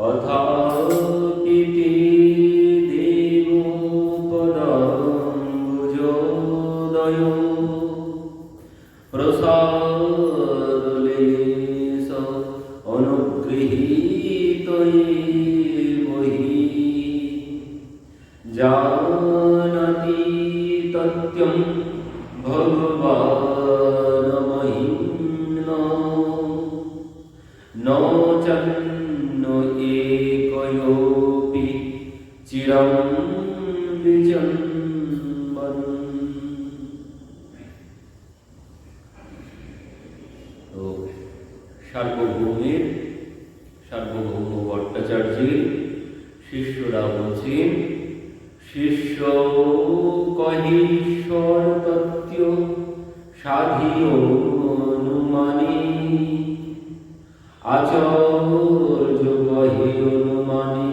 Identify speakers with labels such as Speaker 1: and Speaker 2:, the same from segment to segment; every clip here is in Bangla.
Speaker 1: 而他们。সাধিও অনুমানে আচর্য কহে অনুমানে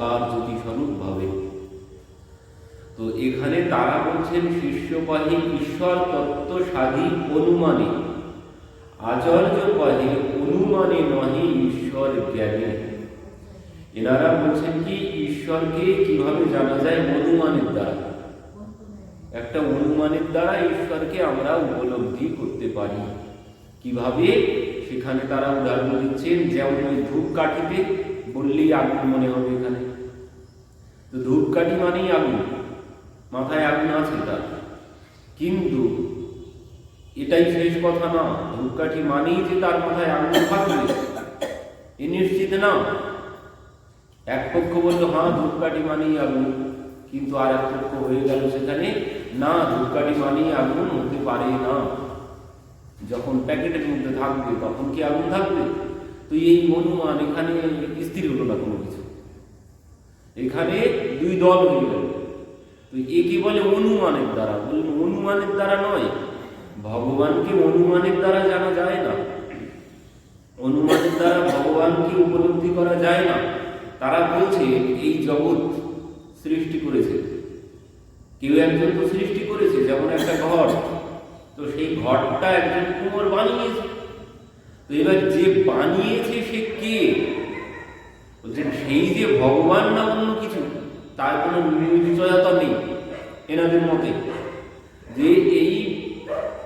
Speaker 1: নিরাকার জ্যোতি স্বরূপ ভাবে। তো এখানে তারা বলছেন, শিষ্যপাহী ঈশ্বর তত্ত্ব সাধি অনুমানে। আচার্য কহে অনুমানে নহে ঈশ্বর জ্ঞানে। এনারা বলছেন কি, ঈশ্বরকে কীভাবে জানা যায়? অনুমানের দ্বারা। একটা অনুমানের দ্বারা ঈশ্বরকে আমরা উপলব্ধি করতে পারি। কীভাবে? সেখানে তারা উদাহরণ দিচ্ছেন, যেমন ওই ধূপকাঠিতে বললেই আগুন মনে হবে এখানে। তো ধূপকাঠি মানেই আগুন। মাথায় আগুন আছে তার। কিন্তু এটাই শেষ কথা না। ধূপকাঠি মানেই যে তার মাথায় আগুন থাকবে, এ নিশ্চিত না। এক পক্ষ বলল হ্যাঁ ধূপকাঠি মানেই আগুন। কিন্তু আর এক পক্ষ হয়ে গেল সেখানে, না ধূপকাঠি মানেই আগুন হতে পারে না। যখন প্যাকেটের মধ্যে থাকবে, তখন কি আগুন থাকবে? তো এই অনুমান এখানে স্থির হলো না কোনো এখানে দুই দল হয়ে গেল। তো একে বলে অনুমানের দ্বারা? বললেন অনুমানের দ্বারা নয়। ভগবানকে অনুমানের দ্বারা জানা যায় না। অনুমানের দ্বারা ভগবানকে উপলব্ধি করা যায় না। তারা বলছে, এই জগৎ সৃষ্টি করেছে। কেউ একজন তো সৃষ্টি করেছে, যেমন একটা ঘর। তো সেই ঘরটা একজন কুমোর বানিয়েছে। তো এবার যে বানিয়েছে সে কে? সেই যে ভগবান না অন্য কিছু, তার কোনো নিশ্চয়তা নেই এনাদের মতে। যে এই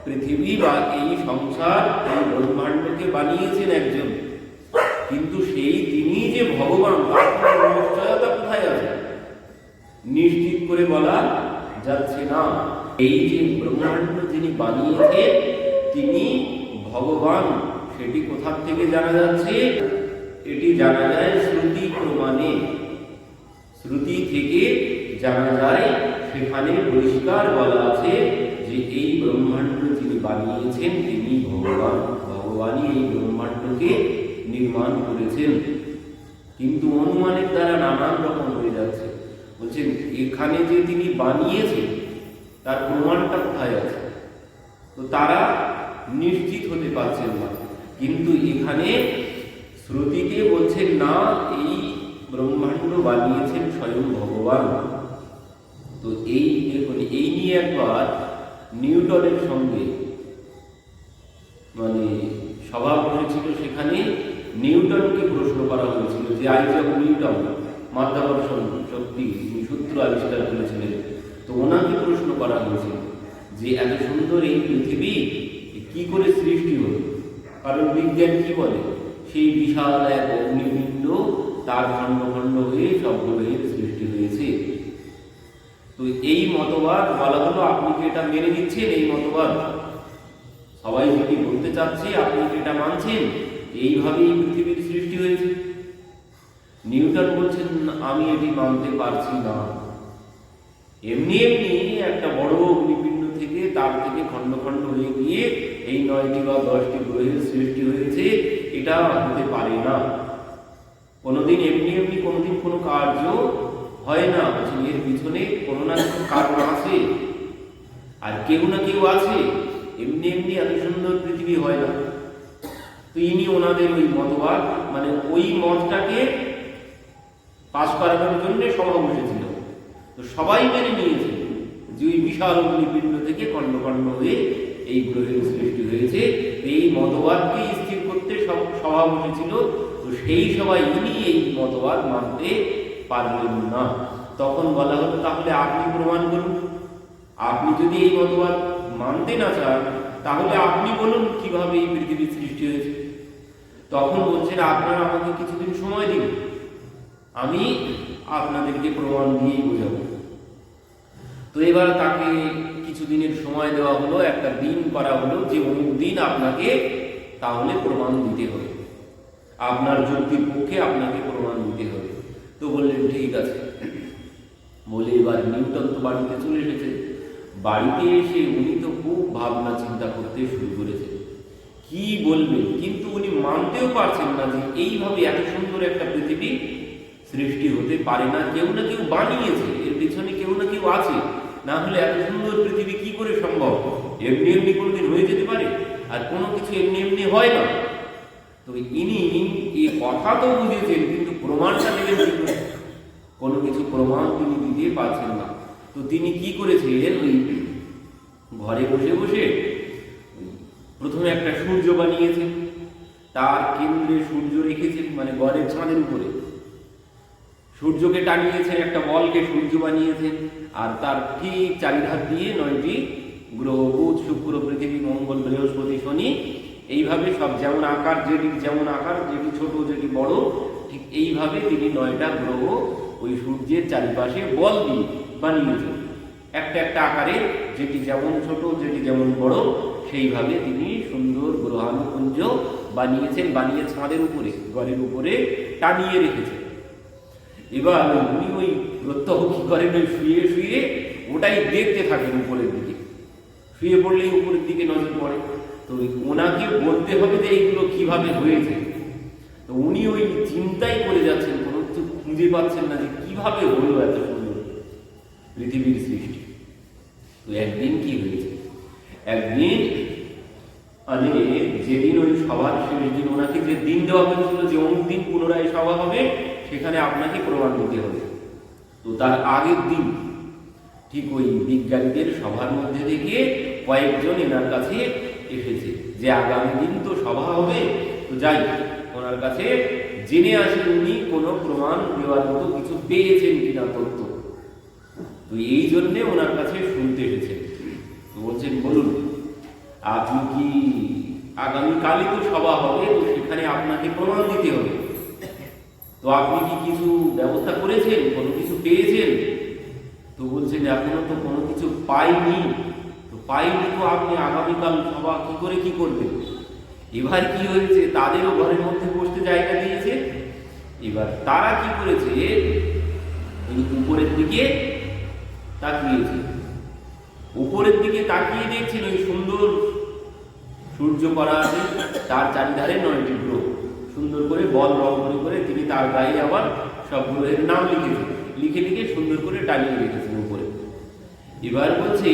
Speaker 1: পৃথিবী বা এই সংসার, এই ব্রহ্মাণ্ডকে বানিয়েছেন একজন, কিন্তু সেই তিনি যে ভগবান নিশ্চয়তা কোথায় আছে? নিশ্চিত করে বলা যাচ্ছে না। এই যে ব্রহ্মাণ্ড যিনি বানিয়েছেন, তিনি ভগবান, সেটি কোথা থেকে জানা যাচ্ছে? এটি জানা যায় শ্রুতি প্রমাণে। শ্রুতি থেকে জানা যায়, সেখানে পরিষ্কার বলা আছে যে এই ব্রহ্মাণ্ড যিনি বানিয়েছেন, তিনি ভগবান। ভগবানই এই ব্রহ্মাণ্ডকে নির্মাণ করেছেন। কিন্তু অনুমানের দ্বারা নানান রকম হয়ে যাচ্ছে। বলছেন, এখানে যে তিনি বানিয়েছেন, তার প্রমাণটা কোথায় আছে? তো তারা নিশ্চিত হতে পারছেন না। কিন্তু এখানে শ্রুতিকে বলছেন, না, এই ব্রহ্মাণ্ড বানিয়েছেন স্বয়ং ভগবান। তো এই দেখুন, এই নিয়ে একবার নিউটনের সঙ্গে মানে সভা বসেছিল সেখানে নিউটনকে প্রশ্ন করা হয়েছিল যে আইজাক নিউটন, মাধ্যাকর্ষণ, শক্তি তিনি সূত্র আবিষ্কার করেছিলেন। তো ওনাকে প্রশ্ন করা হয়েছিল যে, এত সুন্দর এই পৃথিবী, কি করে সৃষ্টি হলো? কারণ বিজ্ঞান কি বলে? সেই বিশাল এক অগ্নিপিণ্ড তার খণ্ড খণ্ড হয়ে সবগুলো এর সৃষ্টি হয়েছে। তো এই মতবাদ বলা হলো, আপনি কি এটা মেনে নিচ্ছেন এই মতবাদ? সবাই যদি বলতে চাচ্ছে, আপনি কি এটা মানছেন? এইভাবেই পৃথিবীর সৃষ্টি হয়েছে। নিউটন বলছেন, আমি এটি মানতে পারছি না। এমনি এমনি একটা বড় অগ্নিপিণ্ড থেকে তার থেকে খণ্ড খণ্ড হয়ে গিয়ে এই নয়টি বা দশটি গ্রহের সৃষ্টি হয়েছে। এটা হতে পারে না। কোনোদিন এমনি এমনি কোনোদিন কোনো কার্য হয় না বলছেন এর পিছনে কোনো না কোনো কারণ আছে। আর কেউ না কেউ আছে, এমনি এমনি এত সুন্দর পৃথিবী হয় না। তো ইনি ওনাদের ওই মতবাদ মানে ওই মতটাকে পাশ করানোর জন্য সভা বসেছিল। তো সবাই মেনে নিয়েছে যে ওই বিশাল অগ্নিপিণ্ড থেকে খণ্ড খণ্ড হয়ে এই গ্রহের সৃষ্টি হয়েছে। এই মতবাদকে স্থির সভা বসেছিল তো সেই সবাই ইনি এই মতবাদ মানতে পারলেন না। তখন বলা হলো, তাহলে আপনি প্রমাণ করুন। আপনি যদি এই মতবাদ মানতে না চান, তাহলে আপনি বলুন কীভাবে এই পৃথিবীর সৃষ্টি হয়েছে? তখন বলছেন, আপনারা আমাকে কিছুদিন সময় দিন। আমি আপনাদেরকে প্রমাণ দিয়েই বোঝাবো। তো এবার তাকে কিছুদিনের সময় দেওয়া হলো, একটা দিন করা হলো যে অমুক দিন আপনাকে তাহলে প্রমাণ দিতে হবে। আপনার যুক্তির পক্ষে আপনাকে প্রমাণ দিতে হবে। তো বললেন, ঠিক আছে। বলে এবার নিউটন তো বাড়িতে চলে এসেছে। বাড়িতে এসে উনি তো খুব ভাবনা চিন্তা করতে শুরু করেছে কি বলবেন? কিন্তু উনি মানতেও পারছেন না যে এইভাবে এত সুন্দর একটা পৃথিবী সৃষ্টি হতে পারে না। কেউ না কেউ বানিয়েছে, এর পিছনে কেউ না কেউ আছে। না হলে এত সুন্দর পৃথিবী কি করে সম্ভব? এমনি এমনি কোনোদিন হয়ে যেতে পারে? আর কোনো কিছু এমনি এমনি হয় না। তো ইনি এই কথা তো বুঝেছেন কিন্তু প্রমাণটা দেবেন কি কোনো কিছু প্রমাণ তিনি দিতে পারছেন না। তো তিনি কি করেছিলেন? ওই ঘরে বসে বসে প্রথমে একটা সূর্য বানিয়েছেন, তার কেন্দ্রে সূর্য রেখেছেন মানে ঘরের ছাদের উপরে। সূর্যকে টানিয়েছেন, একটা বলকে সূর্য বানিয়েছেন, আর তার ঠিক চারিধার দিয়ে নয়টি গ্রহ, বুধ, শুক্র, পৃথিবী, মঙ্গল, বৃহস্পতি, শনি, এইভাবে সব যেমন আকার, যেটি যেমন আকার, যেটি ছোট, যেটি বড়, ঠিক এইভাবে তিনি নয়টা গ্রহ ওই সূর্যের চারিপাশে বল দিয়ে বানিয়েছেন একটা একটা আকারে যেটি যেমন ছোট, যেটি যেমন বড়, সেইভাবে তিনি সুন্দর গ্রহাণুপুঞ্জ বানিয়েছেন, বানিয়ে ছাদের উপরে, ঘরের উপরে টানিয়ে রেখেছেন। এবার উনি ওই প্রত্যহ কি করেন? ওই শুয়ে শুয়ে ওটাই দেখতে থাকেন উপরের দিকে। শুয়ে পড়লেই উপরের দিকে নজর পড়ে। তো ওনাকে বলতে হবে যে এইগুলো কীভাবে হয়েছে। তো উনি ওই চিন্তাই করে যাচ্ছেন কোনো কিছু খুঁজে পাচ্ছেন না যে কীভাবে হলো এত সুন্দর পৃথিবীর সৃষ্টি। তো একদিন কি হয়েছে? একদিন মানে যেদিন ওই সভার শেষ দিন ওনাকে যে দিন দেওয়া হয়েছিল, যে অমুক দিন পুনরায় সভা হবে, সেখানে আপনাকে প্রমাণ দিতে হবে। তো তার আগের দিন ঠিক ওই বিজ্ঞানীদের সভার মধ্যে থেকে কয়েকজন এনার কাছে এসেছে। যে আগামী দিন তো সভা হবে, তো যাই ওনার কাছে জেনে আসেন উনি কোনো প্রমাণ দেওয়ার মতো কিছু পেয়েছেন কিনা তথ্য। তো এই জন্যে ওনার কাছে শুনতে এসেছেন। তো বলছেন, বলুন, আপনি কি আগামীকালই তো সভা হবে, তো সেখানে আপনাকে প্রমাণ দিতে হবে? তো আপনি কি কিছু ব্যবস্থা করেছেন? কোনো কিছু পেয়েছেন? তো বলছেন এখনও তো কোনো কিছু পাইনি। তো পাইনি তো আপনি আগামীকাল সভা কি করে কি করবেন? এবার কি হয়েছে? তাদেরও ঘরের মধ্যে বসতে জায়গা দিয়েছে। এবার তারা কি করেছে? উপরের দিকে তাকিয়েছে। উপরের দিকে তাকিয়ে দেখছেন ওই সুন্দর সূর্য করা আছে, তার চারিধারে নয়টি গ্রহ। সুন্দর করে বল রং করে করে তিনি তার গায়ে আবার সব গ্রহের নাম লিখেছেন। লিখে লিখে সুন্দর করে টানিয়ে রেখেছেন উপরে। এবার বলছে,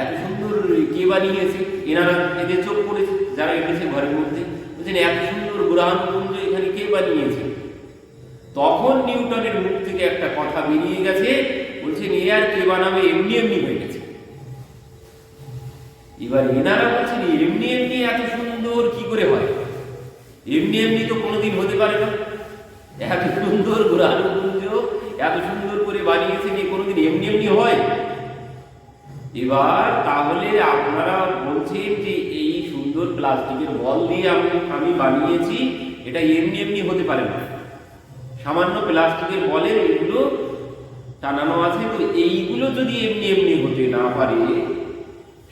Speaker 1: এত সুন্দর কে বানিয়েছে? এনারা এদের চোখ পড়েছে, যারা এসেছে ঘরের মধ্যে। বলছেন, এত সুন্দর গ্রহাণুপুঞ্জ এখানে কে বানিয়েছে? তখন নিউটনের মুখ থেকে একটা কথা বেরিয়ে গেছে, বলছেন, এ আর কে বানাবে? এমনি এমনি হয়ে গেছে। এবার এনারা বলছেন, এমনি এমনি এত সুন্দর কি করে হয়? এমনি এমনি তো কোনোদিন হতে পারে না। এত সুন্দর গ্রহাণুপুঞ্জ এত সুন্দর করে বানিয়েছে কি কোনোদিন এমনি এমনি হয়? এবার তাহলে আপনারা বলছেন যে এই সুন্দর প্লাস্টিকের বল দিয়ে আমি আমি বানিয়েছি, এটা এমনি এমনি হতে পারে না। সামান্য প্লাস্টিকের বলের এগুলো টানানো আছে, তো এইগুলো যদি এমনি এমনি হতে না পারে,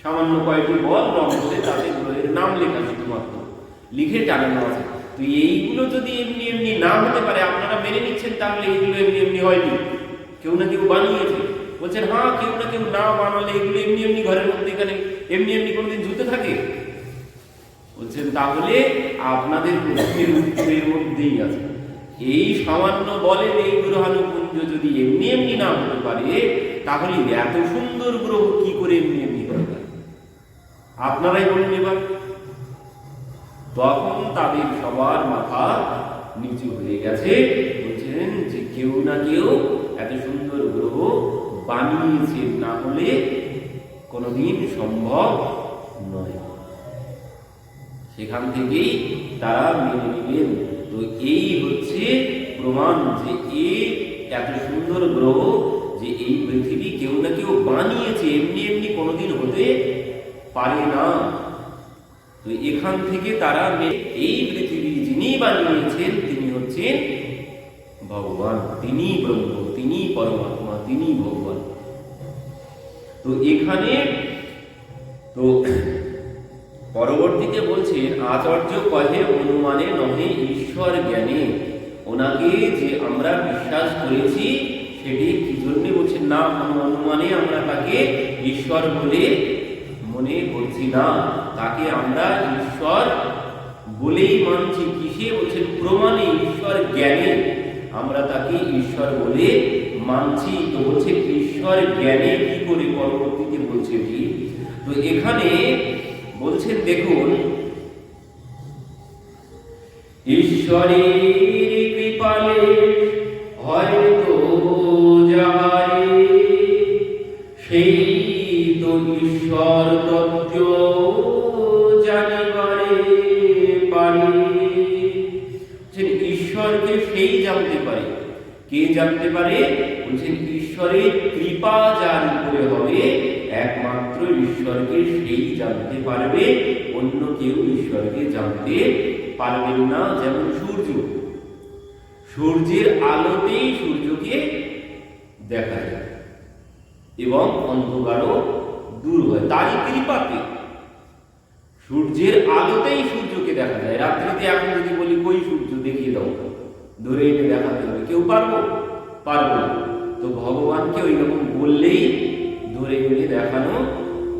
Speaker 1: সামান্য কয়েকটি বল রং করে গ্রহের নাম লেখা শুধুমাত্র। লিখে টানানো আছে। এইগুলো যদি এমনি এমনি না হতে পারে, আপনারা মেনে নিচ্ছেন তাহলে এইগুলো এমনি এমনি হয়নি। কেউ না কেউ বানিয়েছে। বলছেন হ্যাঁ কেউ না কেউ না বানালে এগুলো এমনি এমনি ঘরের মধ্যে এখানে এমনি এমনি কোনোদিন ঝুলতে থাকে? বলছেন, তাহলে আপনাদের প্রশ্নের উত্তরের মধ্যেই আছে। এই সামান্য বলেন এই গ্রহাণুপুঞ্জ যদি এমনি এমনি না হতে পারে, তাহলে এত সুন্দর গ্রহ কি করে এমনি এমনি হতে পারে? আপনারাই বলুন এবার। তখন তাদের সবার মাথা নিচু হয়ে গেছে। বলছেন যে কেউ না কেউ এত সুন্দর গ্রহ বানিয়েছে, না হলে কোনোদিন সম্ভব নয়। সেখান থেকেই তারা মেনে নিলেন। তো এই হচ্ছে প্রমাণ যে এ এত সুন্দর গ্রহ যে এই পৃথিবী কেউ না কেউ বানিয়েছে, এমনি এমনি কোনোদিন হতে পারে না। তো এখান থেকে তারা এই পৃথিবী যিনি বানিয়েছেন, তিনি হচ্ছেন ভগবান। তিনি ব্রহ্ম, তিনি পরমাত্মা, তিনি ভগবান। তো এখানে তো পরবর্তীতে বলছেন আচার্য কহে, অনুমানে নহে ঈশ্বর জ্ঞানে। ওনাকে যে আমরা বিশ্বাস করেছি, সেটি কি জন্য বলছেন? না, অনুমানে আমরা তাকে ঈশ্বর বলে মনে করছি না। তাকে আমরা ঈশ্বর বলেই মানছি, কিসে? বলছেন, প্রমাণে ঈশ্বর জ্ঞানে। আমরা তাকে ঈশ্বর বলে মানছি। তো বলছে, ঈশ্বর জ্ঞানে কি করে পরবর্তীতে বলছে কি? তো এখানে বলছেন, দেখুন, ঈশ্বরের কৃপালে হয়তো যাহারে, সেই তো ঈশ্বর তত্ত্ব জানতে পারে? কে জানতে পারে? বলছেন, ঈশ্বরের কৃপা যার উপরে হবে, একমাত্র ঈশ্বরকে সেই জানতে পারবে, অন্য কেউ ঈশ্বরকে জানতে পারবেন না। যেমন সূর্য। সূর্যের আলোতেই সূর্যকে দেখা যায় এবং অন্ধকারও দূর হয়। তারই কৃপাতে সূর্যের আলোতেই সূর্যকে দেখা যায়। রাত্রিতে এখন যদি বলি, কই সূর্য? দেখিয়ে দাও। ধরে এনে দেখাতে হবে। কেউ পারব? পারব না। তো ভগবানকে ওই রকম বললেই ধরে এনে দেখানো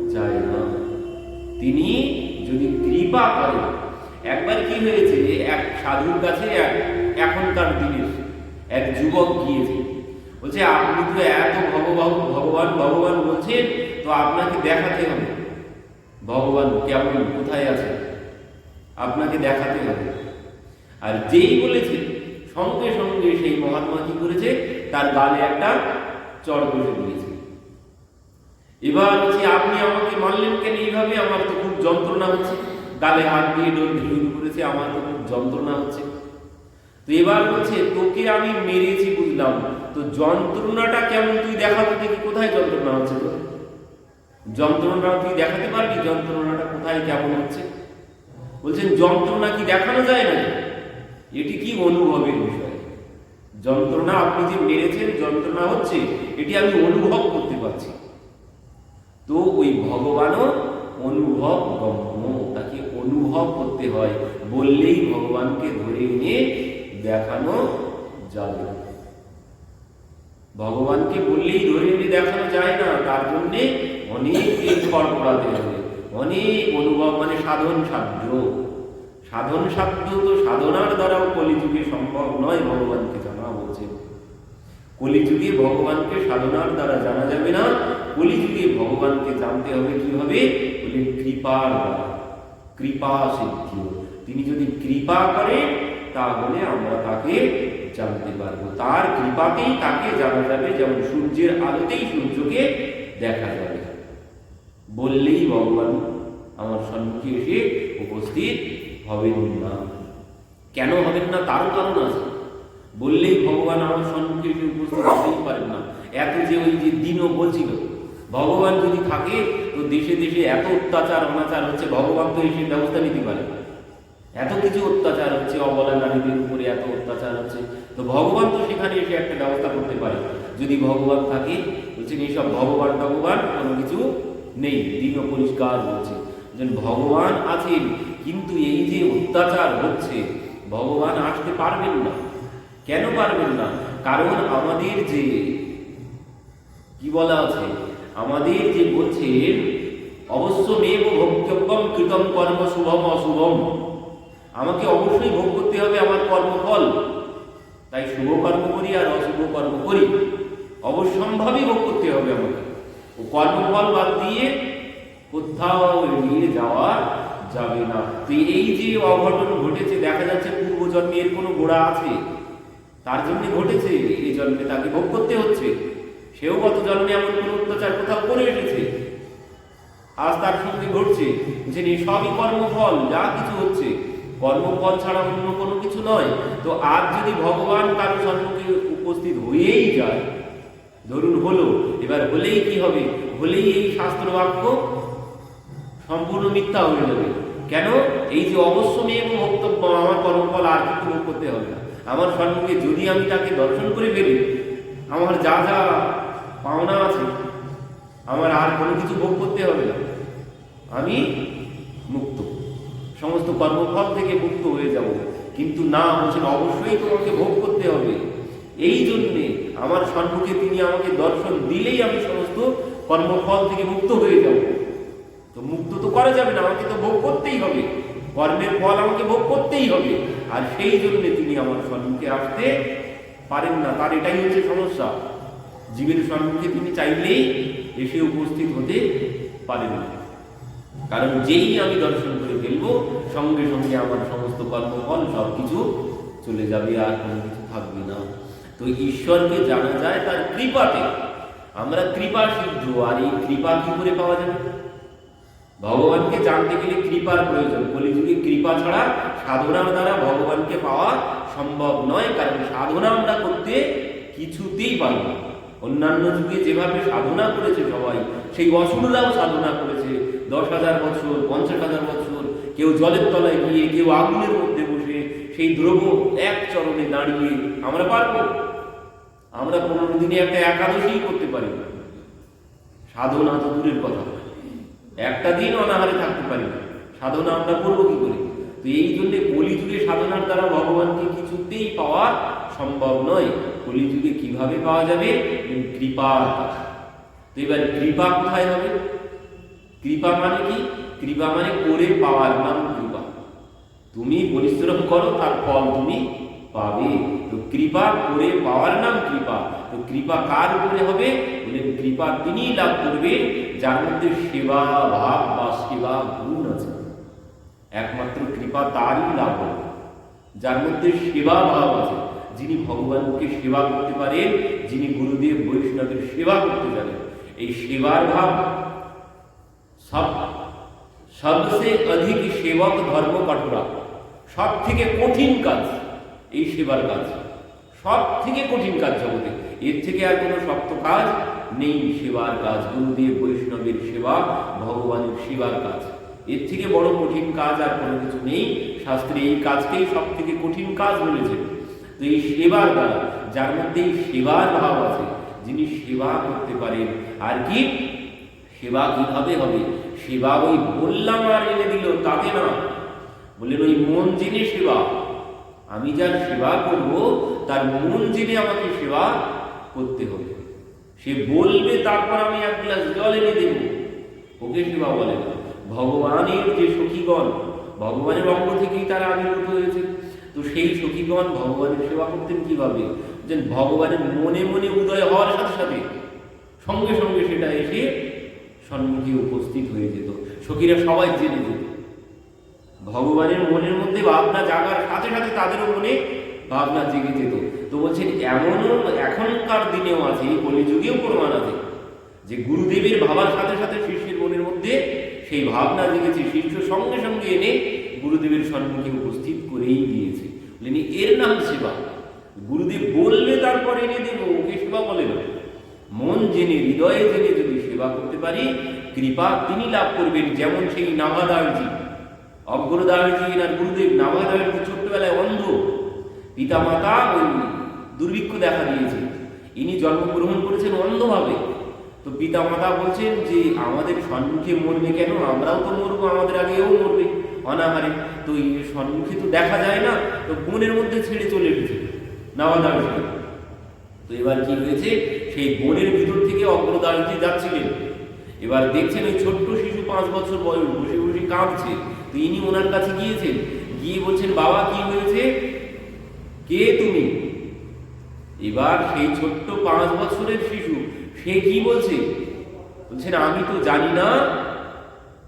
Speaker 1: যায় না। তিনি যদি কৃপা করেন, একবার কি হয়েছে যে এক সাধুর কাছে এক- এখনকার দিনের এক যুবক গিয়েছে। বলছে, আপনি তো এত ভগবান ভগবান ভগবান বলছেন, তো আপনাকে দেখাতে হবে। ভগবান, কেমন? কোথায় আছে আপনাকে দেখাতে হবে। আর যেই বলেছে সঙ্গে সঙ্গে সেই মহাত্মা কি করেছে? তার গালে একটা চড় বসে দিয়েছে। এবার বলছি আপনি আমাকে মানলেন কেন এইভাবে? আমার তো খুব যন্ত্রণা হচ্ছে। গালে হাত দিয়ে ডলতে শুরু করেছে, আমার তো খুব যন্ত্রণা হচ্ছে। তো এবার বলছে, তোকে আমি মেরেছি বুঝলাম। তো যন্ত্রণাটা কেমন? তুই দেখাতে দেখি কোথায় যন্ত্রণা হচ্ছে তোর? যন্ত্রণা তুই দেখাতে পারবি? যন্ত্রণাটা কোথায় কেমন হচ্ছে? বলছেন, যন্ত্রণা কি দেখানো যায় না এটি কি অনুভবের বিষয়? যন্ত্রণা আপনি যে মেরেছেন, যন্ত্রণা হচ্ছে, এটি আমি অনুভব করতে পারছি। তো ওই ভগবানও অনুভব গম্য, তাকে অনুভব করতে হয়, বললেই ভগবানকে ধরে নিয়ে দেখানো যাবে। ভগবানকে বললেই ধরে এনে দেখানো যায় না, তার জন্যে অনেক এফর্ট করাতে হবে, অনেক অনুভব মানে সাধন সাধ্য। সাধন সাধ্য তো সাধনার দ্বারাও কলিযুগে সম্ভব নয়, ভগবানকে জানা বলছে কলিযুগে ভগবানকে সাধনার দ্বারা জানা যাবে না, কলিযুগে ভগবানকে জানতে হবে কি হবে? কৃপার দ্বারা। কৃপা সিদ্ধি। তিনি যদি কৃপা করেন, তাহলে আমরা তাকে জানতে পারব। তার কৃপাতেই তাকে জানা যাবে, যেমন সূর্যের আলোতেই সূর্যকে দেখা যাবে। বললেই ভগবান আমার সম্মুখে এসে উপস্থিত হবেন না। কেন হবেন না? তারও কারণ আছে। বললেই ভগবান আমার সম্মুখে এসে উপস্থিত হতেই পারেন না। এত যে ওই যে দিনও বলছিল, ভগবান যদি থাকে, তো দেশে দেশে এত অত্যাচার অনাচার হচ্ছে, ভগবান তো এসে ব্যবস্থা নিতে পারে। এত কিছু অত্যাচার হচ্ছে, অবলা নারীদের উপরে এত অত্যাচার হচ্ছে। তো ভগবান তো সেখানে এসে একটা ব্যবস্থা করতে পারে। যদি ভগবান থাকে, বলছেন, এইসব ভগবান ভগবান কোনো কিছু নেই দিন পরিষ্কার যেন ভগবান আছেন কিন্তু এই যে অত্যাচার হচ্ছে, ভগবান আসতে পারবেন না। কেন পারবেন না? কারণ আমাদের যে, কি বলা আছে? আমাদের যে বলছেন অবশ্য মেব ভোক্তব্যম কৃতম কর্ম শুভম অশুভম। আমাকে অবশ্যই ভোগ করতে হবে আমার কর্মফল। তাই শুভ কর্ম করি আর অশুভ কর্ম করি। অবশ্যম্ভাবী ভোগ করতে হবে আমাকে। ও কর্মফল বাদ দিয়ে কোথাও নিয়ে যাওয়া যাবে না। তো এই যে অঘটন ঘটেছে, দেখা যাচ্ছে পূর্বজন্মে এর কোনো গোড়া আছে। তার জন্য ঘটেছে, এই জন্মে তাকে ভোগ করতে হচ্ছে। সেও গত জন্মে এমন কোনো অত্যাচার কোথাও করে এসেছে। আজ তার সঙ্গে ঘটছে, যে সবই কর্মফল, যা কিছু হচ্ছে। কর্মফল ছাড়া অন্য কোনো কিছু নয়। তো আজ যদি ভগবান কারও সম্মুখে উপস্থিত হয়েই যায়, ধরুন হলো, এবার হলেই কি হবে? হলেই এই শাস্ত্র বাক্য সম্পূর্ণ মিথ্যা হয়ে যাবে। কেন? এই যে অবশ্য মেয়ে এবং বক্তব্য আমার কর্মফল আর কিছু ভোগ করতে হবে না। আমার সম্মুখে যদি আমি তাকে দর্শন করে ফেলি, আমার যা যা পাওনা আছে, আমার আর কোনো কিছু ভোগ করতে হবে না। আমি মুক্ত। সমস্ত কর্মফল থেকে মুক্ত হয়ে যাব। কিন্তু না, বলছেন, অবশ্যই তোমাকে ভোগ করতে হবে। এই জন্যে আমার সম্মুখে তিনি আমাকে দর্শন দিলেই আমি সমস্ত কর্মফল থেকে মুক্ত হয়ে যাব। তো মুক্ত তো করা যাবে না, আমাকে তো ভোগ করতেই হবে। কর্মের ফল আমাকে ভোগ করতেই হবে। আর সেই জন্য তিনি আমার সম্মুখে আসতে পারেন না। তার এটাই হচ্ছে সমস্যা। জীবের সম্মুখে তিনি চাইলেই এসে উপস্থিত হতে পারেন না। কারণ যেই আমি দর্শন করে ফেলব, সঙ্গে সঙ্গে আমার সমস্ত কর্মফল সব কিছু চলে যাবে, আর কোনো কিছু থাকবে না। তো ঈশ্বরকে জানা যায় তার কৃপাতে। আমরা কৃপা সিদ্ধ আর এই কৃপা কি করে পাওয়া যাবে? ভগবানকে জানতে গেলে কৃপার প্রয়োজন। কলিযুগে কৃপা ছাড়া সাধনার দ্বারা ভগবানকে পাওয়া সম্ভব নয়, কারণ সাধনা আমরা করতে কিছুতেই পারব না। অন্যান্য যুগে যেভাবে সাধনা করেছে সবাই, সেই অসুররাও সাধনা করেছে। দশ হাজার বছর, পঞ্চাশ হাজার বছর, কেউ জলের তলায় গিয়ে, কেউ আগুনের মধ্যে বসে, সেই দ্রব্য এক চরণে দাঁড়িয়ে আমরা পারব। আমরা পনেরো দিনে একটা একাদশী করতে পারি সাধনা তো দূরের কথা। একটা দিন অনাহারে থাকতে পারি না। সাধনা আমরা করব কি করে? তো এই জন্য কলিযুগে সাধনার দ্বারা ভগবানকে কিছুতেই পাওয়া সম্ভব নয়। কলিযুগে কীভাবে পাওয়া যাবে? কৃপা তো এবার কৃপা কোথায় হবে? কৃপা মানে কি? কৃপা মানে করে পাওয়ার নাম কৃপা। তুমি পরিশ্রম করো, তার ফল তুমি পাবে। তো কৃপা করে পাওয়ার নাম কৃপা। তো কৃপা কার উপরে হবে? বলে কৃপা তিনি লাভ করবে, যার মধ্যে সেবা ভাব বা সেবা গুণ আছে। একমাত্র কৃপা তারই লাভ হবে। যার মধ্যে সেবা ভাব আছে। যিনি ভগবানকে সেবা করতে পারেন, যিনি গুরুদেব, বৈষ্ণবের সেবা করতে জানেন। এই সেবার ভাব সব, সবচেয়ে অধিক সেবক ধর্ম কঠোরা সব থেকে কঠিন কাজ। এই সেবার কাজ। সব থেকে কঠিন কাজ জগতে। এর থেকে আর কোনো শক্ত কাজ নেই সেবার কাজ। গুরুদেব বৈষ্ণবের সেবা, ভগবানের সেবার কাজ। এর থেকে বড় কঠিন কাজ আর কোনো কিছু নেই। শাস্ত্রে এই কাজকেই সব থেকে কঠিন কাজ বলেছে। তো এই সেবার দ্বারা যার মধ্যে এই সেবার ভাব আছে, যিনি সেবা করতে পারেন। আর কি? সেবা কীভাবে হবে? সেবা ওই বললাম আর এনে দিল, তাতে না। বললেন, ওই মন জেনে সেবা আমি যার সেবা করব, তার মন জেনে আমাকে সেবা করতে হবে। সে বলবে, তারপর আমি এক গ্লাস জল এনে দেব। ওকে সেবা বলে ভগবানের যে সখীগণ, ভগবানের অঙ্গ থেকেই তারা আবির্ভূত হয়েছে। তো সেই সখীগণ ভগবানের সেবা করতেন কীভাবে? যে ভগবানের মনে মনে উদয় হওয়ার সাথে সাথে সঙ্গে সঙ্গে সেটা এসে সম্মুখে উপস্থিত হয়ে যেত। সখীরা সবাই জেনে যেত। ভগবানের মনের মধ্যে ভাবনা জাগার সাথে সাথে তাদেরও মনে ভাবনা জেগে যেত। তো বলছেন, এমনও এখনকার দিনেও আছে, এই কলিযুগেও প্রমাণ আছে, যে গুরুদেবের ভাবার সাথে সাথে শিষ্যের মনের মধ্যে সেই ভাবনা জেগেছে। শিষ্য সঙ্গে সঙ্গে এনে গুরুদেবের সম্মুখে উপস্থিত করেই দিয়েছে বলেন, এর নাম সেবা। গুরুদেব বললে তারপর এনে দেবো, ওকে সেবা বলে না মন জেনে, হৃদয়ে জেনে যদি সেবা করতে পারি, কৃপা তিনি লাভ করবেন, যেমন সেই নাভাদারজি। অগ্রদারজি আর গুরুদেব নাভাদারজি ছোট্টবেলায় অন্ধ। পিতা মাতা ওই দুর্ভিক্ষ দেখা দিয়েছে। ইনি জন্মগ্রহণ করেছেন অন্ধভাবে। তো পিতা মাতা বলছেন যে, আমাদের সম্মুখে মরবে কেন? আমরাও তো মরবো, আমাদের আগেও মরবে। অনাহারে, তো সম্মুখে তো দেখা যায় না, তো বনের মধ্যে ছেড়ে চলে এসেছে নাওয়াদারজি তো এবার কি হয়েছে? সেই বনের ভিতর থেকে অগ্রদারজি যাচ্ছিলেন। এবার দেখছেন ওই ছোট্ট শিশু পাঁচ বছর বয়স, বসে বসে কাঁদছে। তো ইনি ওনার কাছে গিয়েছেন। গিয়ে বলছেন, বাবা, কি হয়েছে? কে তুমি? এবার সেই ছোট্ট পাঁচ বছরের শিশু, সে কি বলছে? বলছেন, আমি তো জানি না,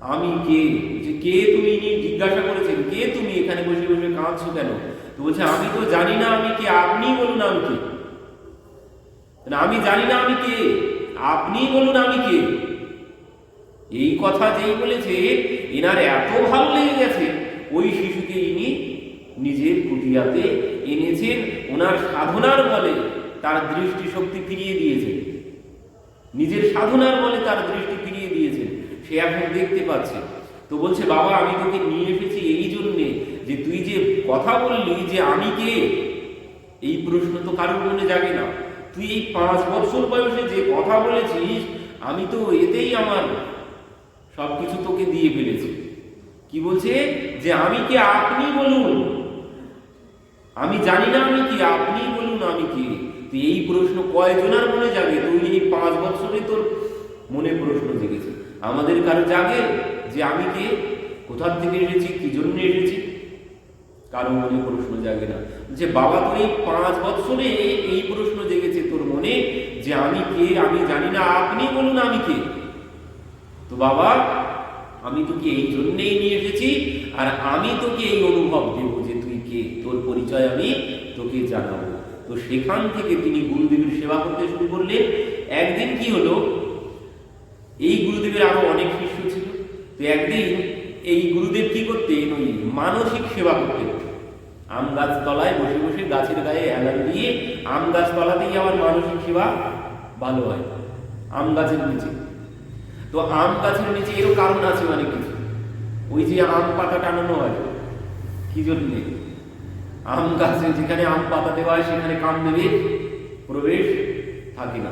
Speaker 1: আমি কে? যে কে তুমি? জিজ্ঞাসা করেছেন, কে তুমি? এখানে বসে বসে কাঁদছো কেন? তো বলছে, আমি তো জানি না আমি কে, আপনি বলুন আমি কে। আমি জানি না আমি কে, আপনি বলুন আমি কে। এই কথা যেই বলেছে, এনার এত ভালো লেগে গেছে, ওই শিশুকে ইনি নিজের কুটিয়াতে এনেছেন, ওনার সাধনার বলে তার দৃষ্টিশক্তি ফিরিয়ে দিয়েছেন। নিজের সাধনার বলে তার দৃষ্টি ফিরিয়ে দিয়েছেন। সে এখন দেখতে পাচ্ছে। তো বলছে, বাবা, আমি তোকে নিয়ে এসেছি এই জন্যে যে তুই যে কথা বললি যে আমি কে, এই প্রশ্ন তো কারোর মনে জাগে না। তুই এই পাঁচ বছর বয়সে যে কথা বলেছিস, আমি তো এতেই আমার সবকিছু তোকে দিয়ে ফেলেছি। কি বলছে? যে আমি কে? আপনি বলুন। আমি জানি না আমি কি, আপনি বলুন আমি কি। তো এই প্রশ্ন কয়জনার মনে জাগে? তুই এই পাঁচ বছরে তোর মনে প্রশ্ন জেগেছে। আমাদের কারও জাগে যে আমি কে? কোথার থেকে এসেছি? কি জন্য এসেছি? কারও মনে প্রশ্ন জাগে না। যে বাবা তুই পাঁচ বছরে এই প্রশ্ন জেগেছে তোর মনে যে আমি কে? আমি জানি না। আপনি বলুন আমি কে? তো বাবা, আমি তোকে এই জন্যেই নিয়ে এসেছি আর আমি তোকে এই অনুভব দেব যে তুই কে, তোর পরিচয় আমি তোকে জানাব। তো সেখান থেকে তিনি গুরুদেবের সেবা করতে শুরু করলেন। একদিন কি হলো, এই গুরুদেবের আরও অনেক শিষ্য ছিল। তো একদিন এই গুরুদেব কি করতেন, ওই মানসিক সেবা করতেন। আম গাছ তলায় বসে বসে গাছের গায়ে অ্যালান দিয়ে আম গাছ তলাতেই আমার মানসিক সেবা ভালো হয়। আম গাছের নিচে। তো আম গাছের নিচে এরও কারণ আছে মানে কিছু ওই যে আম পাতা টানানো হয়, কি জন্যে? আম গাছে যেখানে আম পাতা দেওয়া হয়, সেখানে কামদেবের প্রবেশ থাকে না।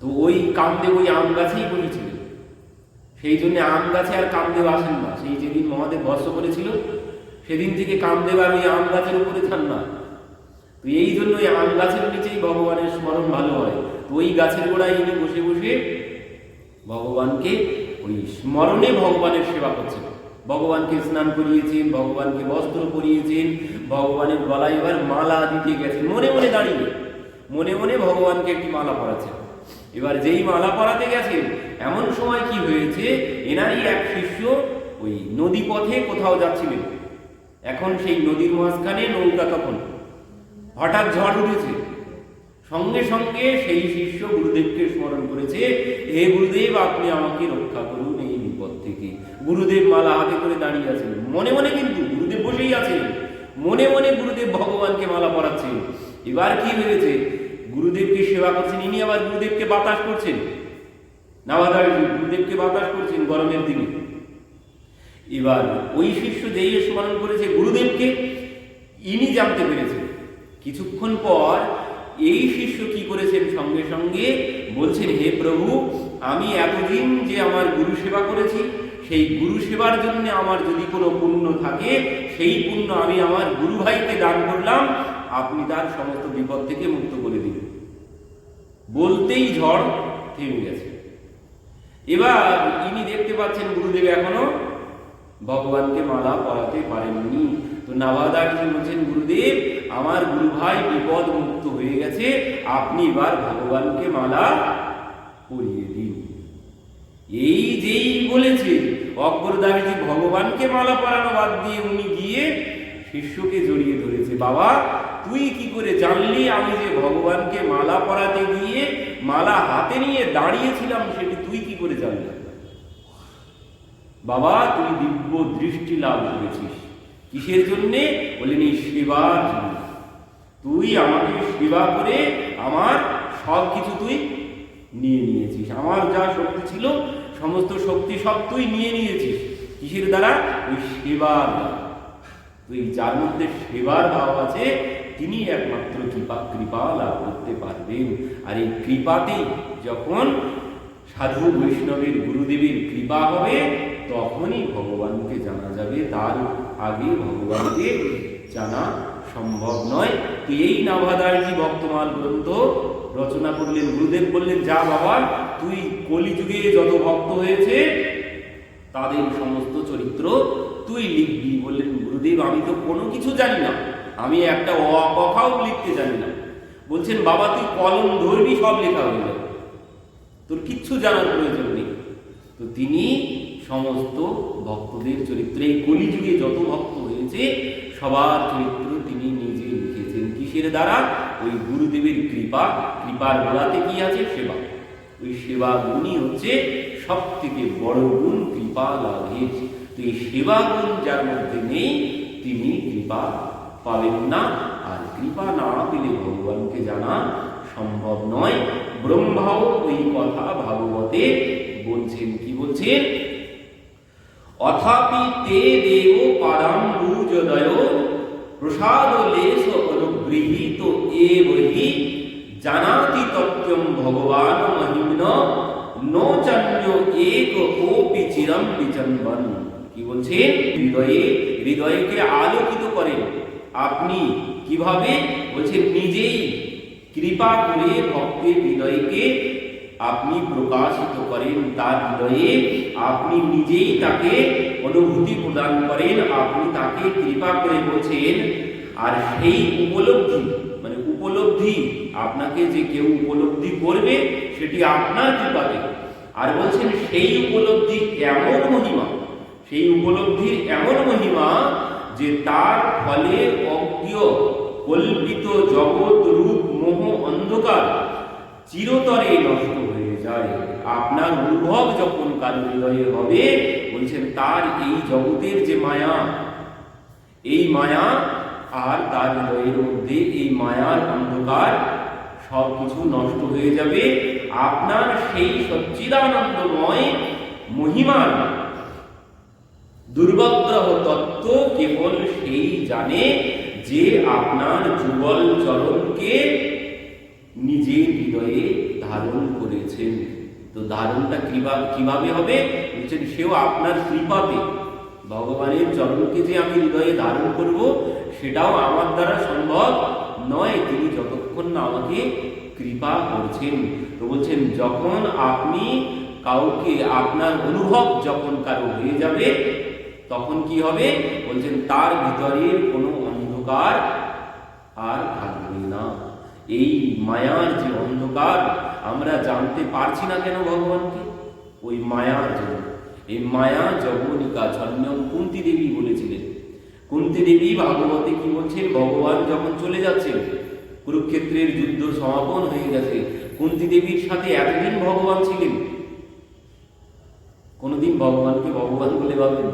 Speaker 1: তো ওই কাম কামদেব ওই আম গাছেই বসেছিলেন সেই জন্য আম গাছে আর কামদেব আসেন না। সেই যেদিন মহাদেব বর্ষ করেছিল, সেদিন থেকে কামদেব আর ওই আম গাছের উপরে থান না। তো এই জন্য ওই আম গাছের নিচেই ভগবানের স্মরণ ভালো হয়। তো ওই গাছের গোড়ায় ইনি বসে বসে ভগবানকে ওই স্মরণে ভগবানের সেবা করছেন। ভগবানকে স্নান করিয়েছেন, ভগবানকে বস্ত্র পরিয়েছেন, ভগবানের গলায় এবার মালা দিতে গেছেন। মনে মনে দাঁড়িয়ে, মনে মনে ভগবানকে একটি মালা পরাচ্ছেন। এবার যেই মালা পরাতে গেছেন, এমন সময় কি হয়েছে, এনারই এক শিষ্য ওই নদী পথে কোথাও যাচ্ছিলেন। এখন সেই নদীর মাঝখানে নৌকা তখন, হঠাৎ ঝড় উঠেছে। সঙ্গে সঙ্গে সেই শিষ্য গুরুদেবকে স্মরণ করেছে, হে গুরুদেব, আপনি আমাকে রক্ষা করুন এই বিপদ থেকে। গুরুদেব মালা হাতে করে দাঁড়িয়ে আছেন। মনে মনে কিন্তু গুরুদেব বসেই আছেন। মনে মনে গুরুদেব ভগবানকে মালা পরাচ্ছেন। এবার কি ভেবেছে? গুরুদেবকে সেবা করছেন। ইনি আবার গুরুদেবকে বাতাস করছেন। নাওয়াদার গুরুদেবকে বাতাস করছেন গরমের দিনে। এবার ওই শিষ্য যেই স্মরণ করেছে গুরুদেবকে, ইনি জানতে পেরেছেন। কিছুক্ষণ পর এই শিষ্য কি করেছেন সঙ্গে সঙ্গে বলছেন, হে প্রভু, আমি এতদিন যে আমার গুরু সেবা করেছি, সেই গুরু সেবার জন্য আমার যদি কোনো পুণ্য থাকে, সেই পুণ্য আমি আমার গুরু ভাইকে দান করলাম, আপনি তার সমস্ত বিপদ থেকে মুক্ত করে দিন বলতেই ঝড় থেমে গেছে। এবার ইনি দেখতে পাচ্ছেন গুরুদেব এখনও ভগবানকে মালা পরাতে পারেননি। তো নাবাদাজি বলছেন, গুরুদেব? আমার গুরু ভাই বিপদ মুক্ত হয়ে গেছে, আপনি এবার ভগবানকে মালা পরিয়ে দিন। এই যেই বলেছে অগ্রদাসজি ভগবানকে মালা পরানো বাদ দিয়ে উনি গিয়ে শিষ্যকে জড়িয়ে ধরেছে। বাবা, তুই কি করে জানলি আমি যে ভগবানকে মালা পরাতে গিয়ে মালা হাতে নিয়ে দাঁড়িয়েছিলাম সেটি তুই কি করে জানলি? বাবা, তুই দিব্য দৃষ্টি লাভ করেছিস। কিসের জন্যে? বললেন এই সেবার জন্য। তুই আমাকে সেবা করে আমার সব কিছু তুই নিয়ে নিয়েছিস। আমার যা শক্তি ছিল, সমস্ত শক্তি সব তুই নিয়ে নিয়েছিস। কিসের দ্বারা? ওই সেবার তুই যার মধ্যে সেবার ভাব আছে, তিনি একমাত্র কৃপা কৃপা লাভ করতে পারবেন। আর এই কৃপাতেই যখন সাধু বৈষ্ণবের গুরুদেবের কৃপা হবে, তখনই ভগবানকে জানা যাবে তার আগে ভগবানকে জানা সম্ভব নয়। তো এই নাভাদারজি বর্তমান গ্রন্থ রচনা করলেন, গুরুদেব বললেন, যা বাবা, তুই কলিযুগে যত ভক্ত হয়েছে, তাদের সমস্ত চরিত্র তুই লিখবি। বললেন গুরুদেব, আমি তো কোনো কিছু জানি না। আমি একটা অ কথাও লিখতে জানি না। বলছেন, বাবা, তুই কলম ধরবি, সব লেখা হয়ে তোর কিচ্ছু জানার প্রয়োজন নেই। তো তিনি সমস্ত ভক্তদের চরিত্রে কলিযুগে যত ভক্ত হয়েছে সবার চরিত্র তিনি নিজে লিখেছেন। কিসের দ্বারা? ওই গুরুদেবের কৃপা। কৃপার গোড়াতে কি আছে? সেবা। ওই সেবা গুণই হচ্ছে সব থেকে বড় গুণ কৃপা লাভের। তো এই সেবা গুণ যার মধ্যে নেই, তিনি কৃপা পাবেন না। আর কৃপা না পেলে ভগবানকে জানা সম্ভব নয়। ব্রহ্মাও ওই কথা ভাগবতে বলছেন। কি বলছেন? অথাপি তে দেব পারাম্বুজদয় প্রসাদ লেশ অনুগৃহীত এ বহি জানাতি তত্ত্বম ভগবান মহিম্ন, নো চান্য এক ওপি চিরম বিচম্বন। কি বলছেন? হৃদয়ে, হৃদয়কে আলোকিত করেন আপনি কীভাবে? বলছেন, নিজেই কৃপা করে ভক্তের হৃদয়কে আপনি প্রকাশিত করেন তার হৃদয়ে, আপনি নিজেই তাকে অনুভূতি প্রদান করেন, আপনি তাকে কৃপা করে বলছেন। আর সেই উপলব্ধি মানে উপলব্ধি আপনাকে যে কেউ উপলব্ধি করবে, সেটি আপনার কৃপাতে আর বলছেন, সেই উপলব্ধি এমন মহিমা, সেই উপলব্ধির এমন মহিমা যে তার ফলে অজ্ঞ, কল্পিত জগৎ রূপ মোহ অন্ধকার চিরতরে নষ্ট হয়ে যায়। আপনার অনুভব যখন কারও হৃদয়ে হবে, বলছেন, তার এই জগতের যে মায়া, এই মায়া আর তার হৃদয়ের মধ্যে এই মায়ার অন্ধকার সব কিছু নষ্ট হয়ে যাবে। আপনার সেই সচ্চিদানন্দময় মহিমার দুর্বগ্রহ তত্ত্ব কেবল সেই জানে যে আপনার যুগল চরণকে নিজের হৃদয়ে ধারণ করেছেন। তো ধারণটা কীভাবে কীভাবে হবে? বলছেন, সেও আপনার কৃপাতে। ভগবানের চরণকে যে আমি হৃদয়ে ধারণ করব, সেটাও আমার দ্বারা সম্ভব নয়। তিনি যতক্ষণ না আমাকে কৃপা করছেন। তো বলছেন, যখন আপনি কাউকে আপনার অনুভব যখন কারও হয়ে যাবে, তখন কি হবে? বলছেন, তার ভিতরের কোনো অন্ধকার আর থাকবে না। এই মায়ার যে অন্ধকার, আমরা জানতে পারছি না কেন ভগবানকে? ওই মায়ার জন্য এই মায়া জগনিকা ছন্যম কুন্তি দেবী বলেছিলেন। কুন্তি দেবী ভাগবতে কি বলছেন ভগবান যখন চলে যাচ্ছেন কুরুক্ষেত্রের যুদ্ধ সমাপন হয়ে গেছে কুন্তি দেবীর সাথে এতদিন ভগবান ছিলেন। কোনোদিন ভগবানকে ভগবান বলে ভাবেন